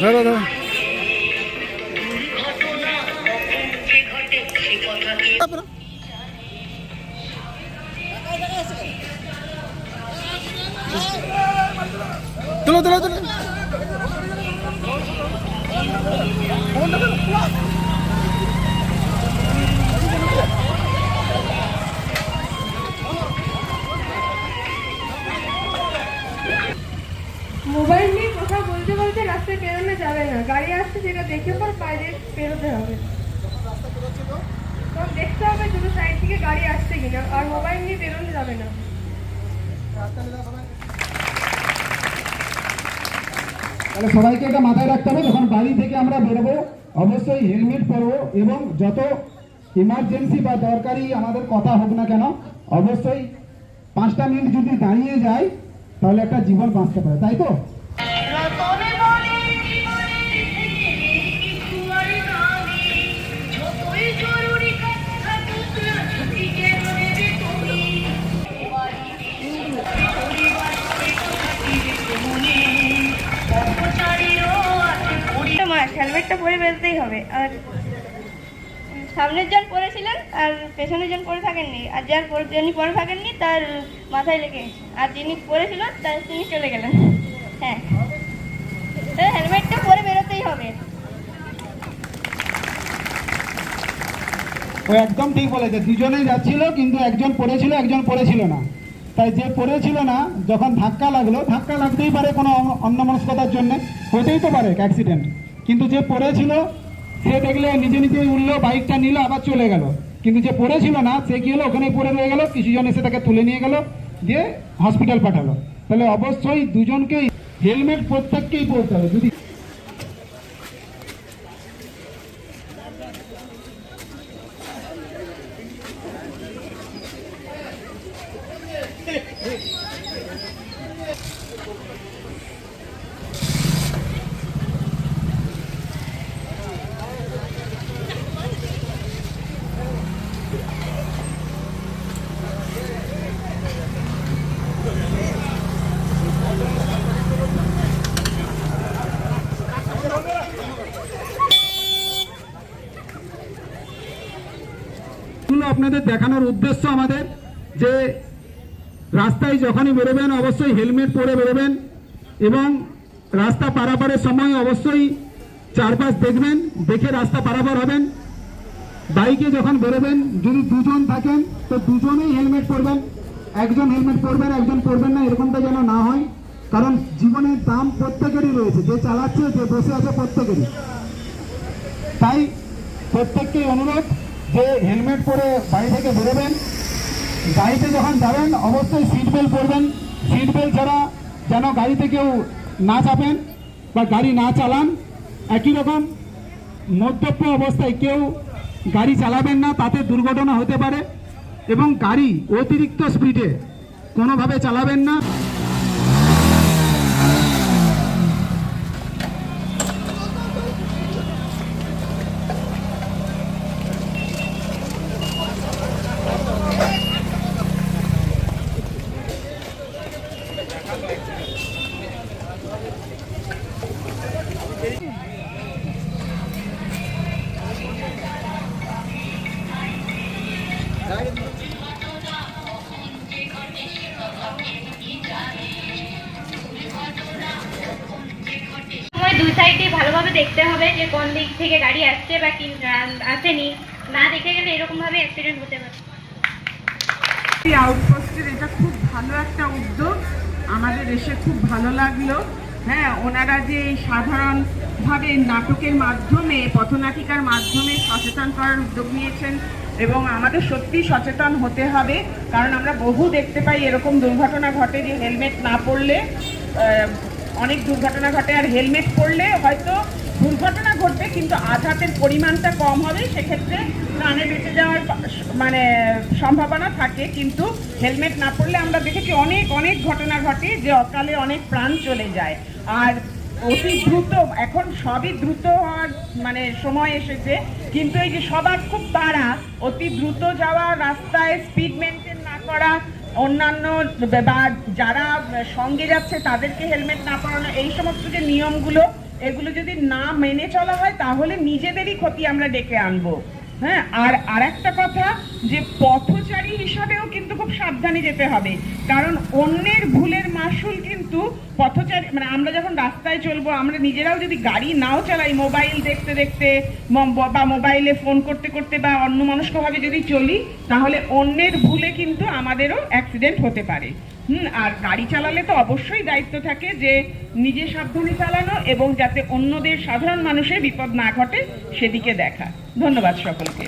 ধরো ধরো। তুলো তুলো তুলো। রাস্তায় বেরোনো যাবে না। গাড়ি আসছে সেটা দেখে পর বাইরে বেরোতে হবে। তখন দেখতে হবে দুটো সাইড থেকে গাড়ি আসছে কিনা, আর মোবাইল নিয়ে বেরোনো যাবে না। তাহলে সবাইকে এটা মাথায় রাখতে হবে, যখন বাড়ি থেকে আমরা বেরোবো, অবশ্যই হেলমেট পরবো এবং যত ইমার্জেন্সি বা দরকারি আমাদের কথা হোক না কেন, অবশ্যই পাঁচটা মিনিট যদি দাঁড়িয়ে যায়, তাহলে একটা জীবন বাঁচতে পারে, তাই তো? হেলমেটটা পরে বেরোতেই হবে। আর সামনের জন পরেছিলেন আর পেছনের জন পরে থাকেননি। আর যার যিনি পরে থাকেননি, তার মাথায় লেগে আর যিনি পরেছিলেন তার, তিনি চলে গেলেন। হ্যাঁ। হেলমেটটা পরে বেরোতেই হবে। ও একদম ঠিক বলেছে। দুজনেই যাচ্ছিল, কিন্তু একজন পড়েছিল একজন পড়েছিল না। তাই যে পড়েছিল না, যখন ধাক্কা লাগল, ধাক্কা লাগতেই পারে কোনো অন্যমনস্কতার জন্য। হতেই তো পারে অ্যাক্সিডেন্ট কিন্তু যে পড়েছিল, সে দেখলে নিজে নিজে উঠল বাইকটা নিল, আবার চলে গেল। কিন্তু যে পড়েছিল না, সে কি হলো ওখানে পড়ে রয়ে গেল কিছুজন এসে তাকে তুলে নিয়ে গেল, দিয়ে হসপিটাল পাঠালো। তাহলে অবশ্যই দুজনকেই হেলমেট প্রত্যেককেই পরতে হবে। যদি আপনাদের দেখানোর উদ্দেশ্য আমাদের যে রাস্তায় যখনই বেরোবেন, অবশ্যই হেলমেট পরে বেরোবেন এবং রাস্তা পারাপারের সময় অবশ্যই চারপাশ দেখবেন, দেখে রাস্তা পারাপার হবেন। বাইকে যখন বেরোবেন, যদি দুজন থাকেন, তো দুজনেই হেলমেট পরবেন। একজন হেলমেট পরবেন, একজন পরবেন না, এরকমটা যেন না হয়। কারণ জীবনের দাম প্রত্যেকেরই রয়েছে, যে চালাচ্ছে, যে বসে আছে প্রত্যেকেরই। তাই প্রত্যেককেই অনুরোধ যে হেলমেট পরে বাড়ি থেকে বেরোবেন, গাড়িতে যখন যাবেন, অবশ্যই সিট বেল্ট পরবেন। সিট বেল্ট ছাড়া যেন গাড়িতে কেউ না চাপেন বা গাড়ি না চালান। একই রকম মদ্যপ অবস্থায় কেউ গাড়ি চালাবেন না, তাতে দুর্ঘটনা হতে পারে এবং গাড়ি অতিরিক্ত স্পিডে কোনোভাবে চালাবেন না। সাইডে ভালোভাবে দেখতে হবে যে কোন দিক থেকে গাড়ি আসছে বা কি আসেনি। না দেখে গেলে এরকম ভাবে অ্যাক্সিডেন্ট হতে পারে। আউটপোস্টের এটা খুব ভালো একটা উদ্যোগ। আমাদের এসে খুব ভালো লাগল। হ্যাঁ ওনারা যে এই সাধারণভাবে নাটকের মাধ্যমে, পথনাটিকার মাধ্যমে সচেতন করার উদ্যোগ নিয়েছেন এবং আমাদের সত্যি সচেতন হতে হবে, কারণ আমরা বহু দেখতে পাই এরকম দুর্ঘটনা ঘটে যে হেলমেট না পরলে অনেক দুর্ঘটনা ঘটে আর হেলমেট পরলে হয়তো দুর্ঘটনা ঘটবে, কিন্তু আঘাতের পরিমাণটা কম হবে, সেক্ষেত্রে প্রাণে বেঁচে যাওয়ার মানে সম্ভাবনা থাকে। কিন্তু হেলমেট না পরলে আমরা দেখেছি অনেক অনেক ঘটনা ঘটে যে অকালে অনেক প্রাণ চলে যায়। আর অতি দ্রুত, এখন সবই দ্রুত হওয়ার মানে সময় এসেছে, কিন্তু এই যে সবার খুব তাড়া, অতি দ্রুত যাওয়া, রাস্তায় স্পিড মেনটেন না করা অন্যান্য বা যারা সঙ্গে যাচ্ছে তাদেরকে হেলমেট না পরানো, এই সমস্ত যে নিয়মগুলো, এগুলো যদি না মেনে চলা হয়, তাহলে নিজেদেরই ক্ষতি আমরা ডেকে আনব। হ্যাঁ আর আরেকটা কথা যে পথচারী হিসাবেও কিন্তু খুব সাবধানে যেতে হবে। কারণ অন্যের ভুলের মাসুল কিন্তু পথচারী মানে আমরা যখন রাস্তায় চলবো, আমরা নিজেরাও যদি গাড়ি নাও চালাই, মোবাইল দেখতে দেখতে বা মোবাইলে ফোন করতে করতে বা অন্য ভাবে যদি চলি, তাহলে অন্যের ভুলে কিন্তু আমাদেরও অ্যাক্সিডেন্ট হতে পারে। হুম, আর গাড়ি চালালে তো অবশ্যই দায়িত্ব থাকে যে নিজে সাবধানে চালানো এবং যাতে অন্যদের সাধারণ মানুষের বিপদ না ঘটে সেদিকে দেখা। ধন্যবাদ সকলকে।